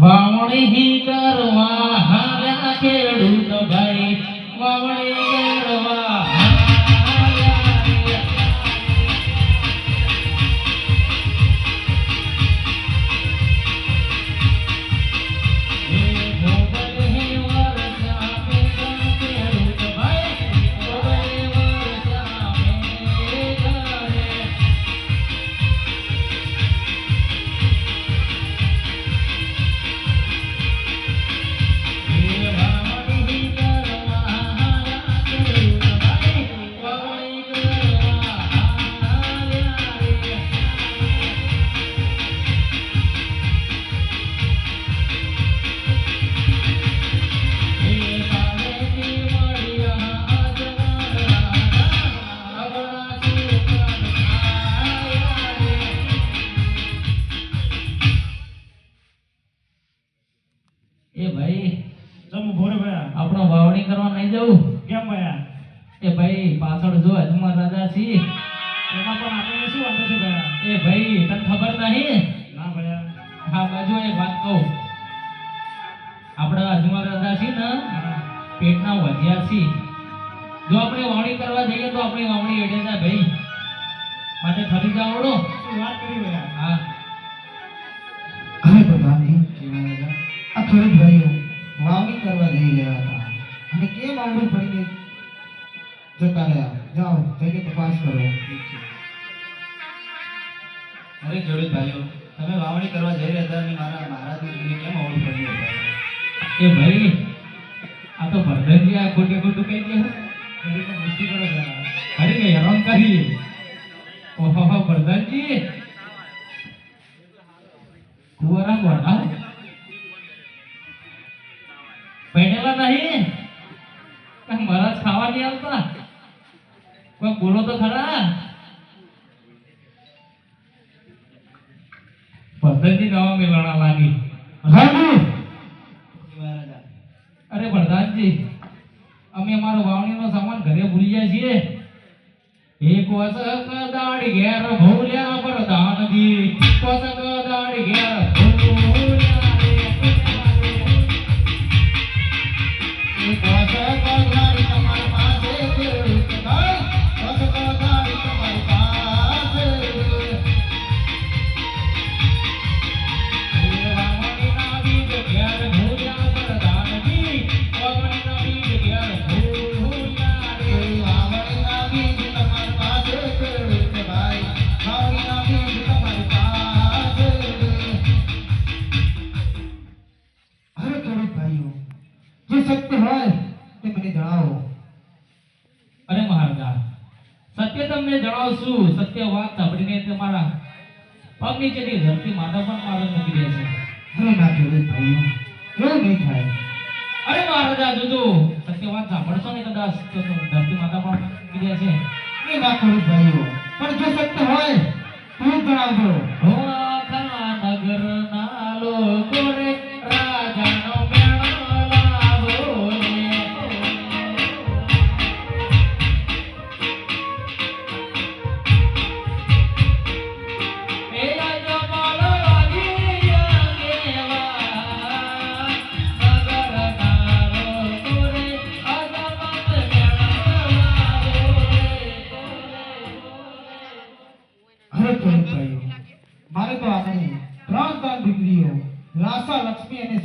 વાવણી કરવા હાલ્યા ખેડૂત ભાઈ વાવણી એ ભાઈ ચમ ભોરે ભયા? આપણો વાવણી કરવા નહીં જવું? કેમ ભયા? એ ભાઈ પાછળ જો અજમલ રાજા છી એમાં પણ આપણે શું વાંધો છે ભયા? એ ભાઈ તને ખબર નહીં? ના ભયા. હા બાજુ એક વાત કહું. આપણા અજમલ રાજા છી ને પેટના વધ્યા છી જો આપણે વાવણી કરવા જઈએ તો આપણી વાવણી એડે જાય ભાઈ. માટે ફરી જાવડો વાત કરી ભયા? હા. આ વાવણી કરવા જઈ રહ્યા હતા. અને કેમ આવડું પડીને જતા રહ્યા જાઓ જઈને તપાસ કરો. અરે ખેડૂત ભાઈઓ તમે વાવણી કરવા જઈ રહ્યા હતા અને મારા મહારાજને કેમ પડ્યું હતું? એ ભાઈ આ તો ભરધનજી આ ખોટે ખોટું કહી દે મસ્તી કરો ખરી ગઈ હેરાન કરી. ઓહો ભરધનજી કુંવરા પહેરેલા નહીં મારા ખાવા નહીં આવતા. કોઈ બોલો તો ખરા. ભરધનજી નવા મેળાણા લાગી. અરે પ્રધાનજી અમે અમારો વાવણીનો સામાન ઘરે ભૂલી ગયા છીએ. એક વસક દાડી ઘેર ભૂલ્યા પ્રધાનજી વસક દાડી ઘેર સત્ય હોય તે મને જણાવો. અરે મહારાજા સત્ય તમને જણાવશું. સત્ય વાત સાંભળીને તમારા પગ નીચેની ધરતી માતા પણ મારો મૂકી દે છે. અરે ના ખેડૂત ભાઈઓ એવું નહીં થાય. અરે મહારાજા જોજો સત્ય વાત સાંભળશો ને કદાચ તો ધરતી માતા પણ મૂકી દે છે. એ ના ખેડૂત ભાઈઓ પણ જો સત્ય હોય તો જણાવજો. આખા નગરના લોકો ભાઈઓ મારે તો આને ત્રણ ત્રણ દીકરીઓ લાસા લક્ષ્મી અને